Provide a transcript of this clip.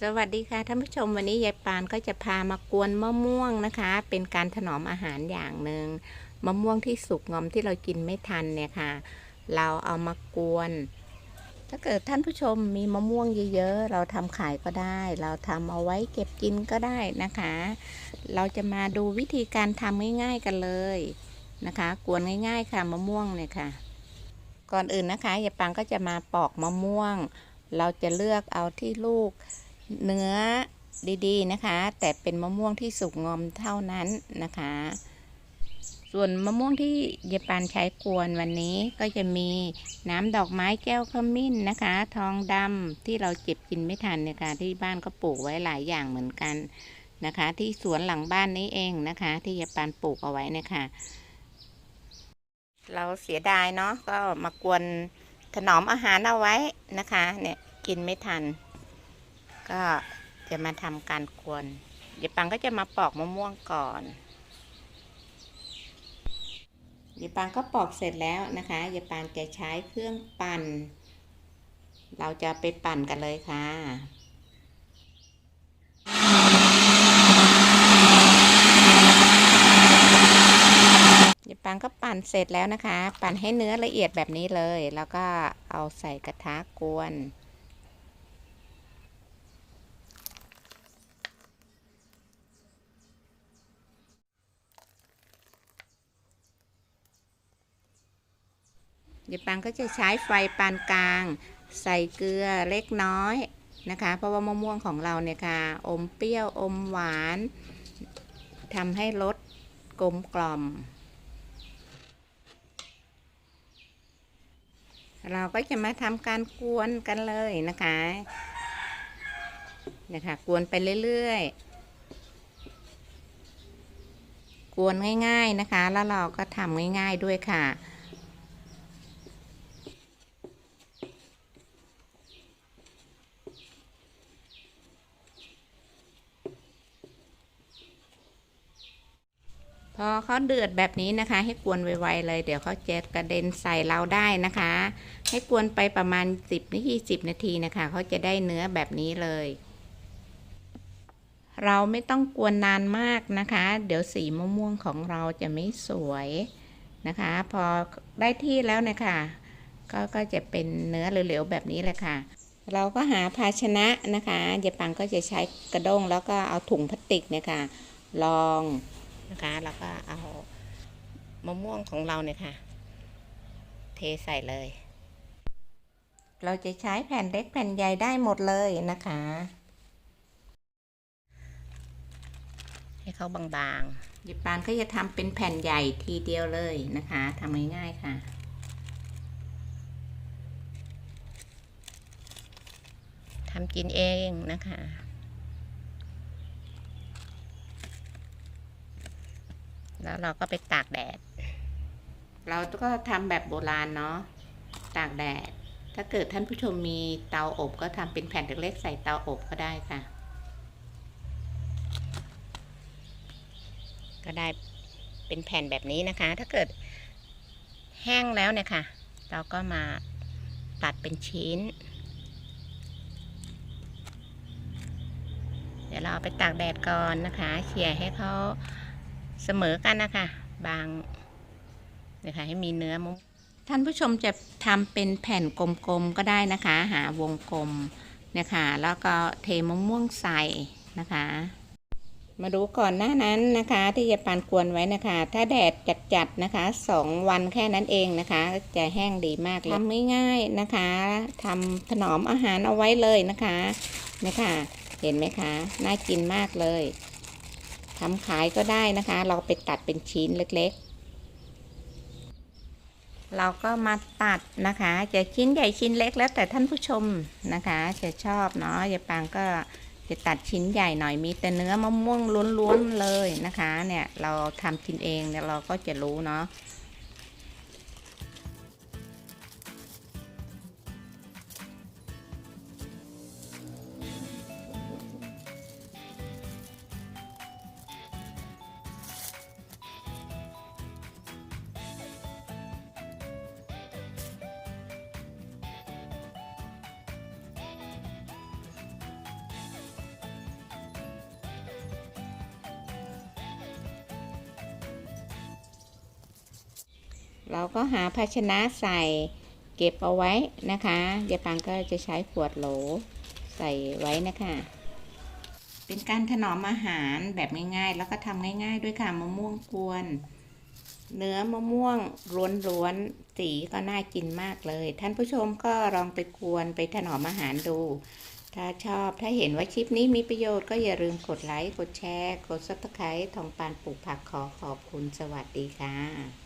สวัสดีค่ะท่านผู้ชมวันนี้ยายปานก็จะพามากวนมะม่วงนะคะ เป็นการถนอมอาหารอย่างหนึ่งมะม่วงที่สุกงอมที่เรากินไม่ทันเนี่ยค่ะ เราเอามากวน ถ้าเกิดท่านผู้ชมมีมะม่วงเยอะๆเราทำขายก็ได้ เราทำเอาไว้เก็บกินก็ได้นะคะ เราจะมาดูวิธีการทำง่ายๆกันเลยนะคะ กวนง่าย ๆ ค่ะมะม่วงเนี่ยค่ะ ก่อนอื่นนะคะยายปางก็จะมาปอกมะม่วง เราจะเลือกเอาที่ลูก เนื้อดีๆนะคะ แต่เป็นมะม่วงที่สุกงอมเท่านั้นนะคะ ส่วนมะม่วงที่เยปานใช้กวนวันนี้ก็จะมีน้ำดอกไม้แก้วขมิ้นนะคะ ทองดำที่เราเก็บกินไม่ทันนี่ยค่ะที่บ้านก็ปลูกไว้หลายอย่างเหมือนกันนะคะ ที่สวนหลังบ้านนี้เองนะคะ ที่เยปานปลูกเอาไว้นะคะเราเสียดายเนาะก็มากวนถนอมอาหารเอาไว้นะคะ เนี่ยกินไม่ทัน ก็จะมาทำการกวน เดี๋ยวปังก็จะมาปอกมะม่วงก่อนเดี๋ยวปังก็ปอกเสร็จแล้วนะคะเดี๋ยวปังจะใช้เครื่องปั่น เราจะไปปั่นกันเลยค่ะเดี๋ยวปังก็ปั่นเสร็จแล้วนะคะ ปั่นให้เนื้อละเอียดแบบนี้เลย แล้วก็เอาใส่กระทะกวน เดี๋ยปังก็จะใช้ไฟปานกลาง ใส่เกลือเล็กน้อยนะคะ เพราะว่ามะม่วงของเราเนี่ยค่ะ อมเปรี้ยวอมหวานทำให้รสกลมกล่อม เราก็จะมาทำการกวนกันเลยนะคะนะคะกวนไปเรื่อยๆ กวนง่ายๆนะคะ แล้วเราก็ทำง่ายๆด้วยค่ะ พอเขาเดือดแบบนี้นะคะ ให้กวนไวๆเลย เดี๋ยวเขาจะกระเด็นใส่เราได้นะคะ ให้กวนไปประมาณ 10นาที10 นาทีนะคะเขาจะได้เนื้อแบบนี้เลย เราไม่ต้องกวนนานมากนะคะ เดี๋ยวสีมะม่วงของเราจะไม่สวยนะคะ พอได้ที่แล้วนะคะก็ก็จะเป็นเนื้อเหลวๆแบบนี้แหละค่ะ เราก็หาภาชนะนะคะเยปังก็จะใช้กระด้งแล้วก็เอาถุงพลาสติกเนี่ยค่ะรอง นะคะ แล้วก็เอามะม่วงของเราเนี่ยค่ะ เทใส่เลย เราจะใช้แผ่นเล็กแผ่นใหญ่ได้หมดเลยนะคะ ให้เขาบางๆยิปานก็จะทำเป็นแผ่นใหญ่ทีเดียวเลยนะคะทำง่ายๆค่ะทำกินเองนะคะ แล้วเราก็ไปตากแดด เราก็ทำแบบโบราณเนาะตากแดด ถ้าเกิดท่านผู้ชมมีเตาอบก็ทำเป็นแผ่นเล็กๆใส่เตาอบก็ได้ค่ะ ก็ได้เป็นแผ่นแบบนี้นะคะ ถ้าเกิดแห้งแล้วเนี่ยค่ะ เราก็มาตัดเป็นชิ้น เดี๋ยวเราเอาไปตากแดดก่อนนะคะเขี่ยให้เขา เสมอกันนะคะ บางนะคะให้มีเนื้อมุมท่านผู้ชมจะทำเป็นแผ่นกลมๆก็ได้นะคะ หาวงกลมนะคะ แล้วก็เทมะม่วงใส่นะคะ มาดูก่อนหน้านั้นนะคะ ที่จะปานกวนไว้นะคะ ถ้าแดดจัดๆนะคะสองวันแค่นั้นเองนะคะ จะแห้งดีมากเลยทำง่ายๆนะคะทำถนอมอาหารเอาไว้เลยนะคะเนี่ยค่ะเห็นไหมคะ น่ากินมากเลย ทำขายก็ได้นะคะ เราไปตัดเป็นชิ้นเล็กๆ เราก็มาตัดนะคะ จะชิ้นใหญ่ชิ้นเล็กแล้วแต่ท่านผู้ชมนะคะ จะชอบเนาะยายปางก็จะตัดชิ้นใหญ่หน่อยมีแต่เนื้อมะม่วงล้วนๆเลยนะคะ เนี่ยเราทำกินเองเนี่ยเราก็จะรู้เนาะ เราก็หาภาชนะใส่เก็บเอาไว้นะคะยายปางก็จะใช้ขวดโหลใส่ไว้นะคะ เป็นการถนอมอาหารแบบง่ายๆ แล้วก็ทำง่าย ๆ ด้วยค่ะมะม่วงกวน เนื้อมะม่วงล้วนๆสีก็น่ากินมากเลย ท่านผู้ชมก็ลองไปกวนไปถนอมอาหารดู ถ้าชอบถ้าเห็นว่าคลิปนี้มีประโยชน์ก็อย่าลืมกดไลค์กดแชร์ กดซับสไครต์ทองปานปลูกผักขอขอบคุณสวัสดีค่ะ